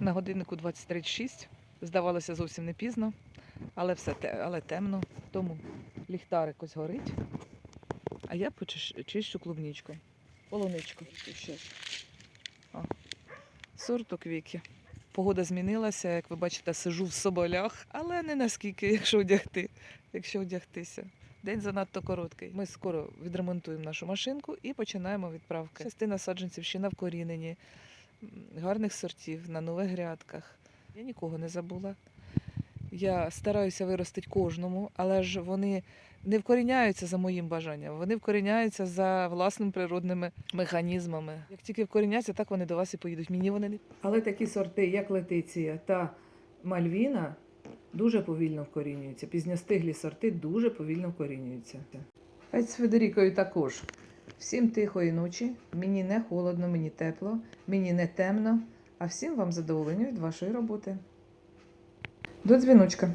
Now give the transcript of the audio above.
На годиннику 23.36. Здавалося зовсім не пізно, але все те, але темно. Тому ліхтарик ось горить. А я почищу чищу клубничку. Полуничку. О. Сорту квіки. Погода змінилася, як ви бачите, сижу в соболях, але не наскільки, якщо одягти, якщо одягтися. День занадто короткий. Ми скоро відремонтуємо нашу машинку і починаємо відправки. Частина саджанців ще на вкоріненні, м, гарних сортів на нових грядках. Я нікого не забула. Я стараюся виростити кожному, але ж вони не вкоріняються за моїм бажанням, вони вкоріняються за власними природними механізмами. Як тільки вкоріняться, так вони до вас і поїдуть. Мені вони не але такі сорти, як летиція та мальвіна, дуже повільно вкорінюються. Пізньостиглі сорти дуже повільно вкорінюються. Хай з Федерікою також. Всім тихої ночі, мені не холодно, мені тепло, мені не темно, а всім вам задоволення від вашої роботи. До дзвіночка.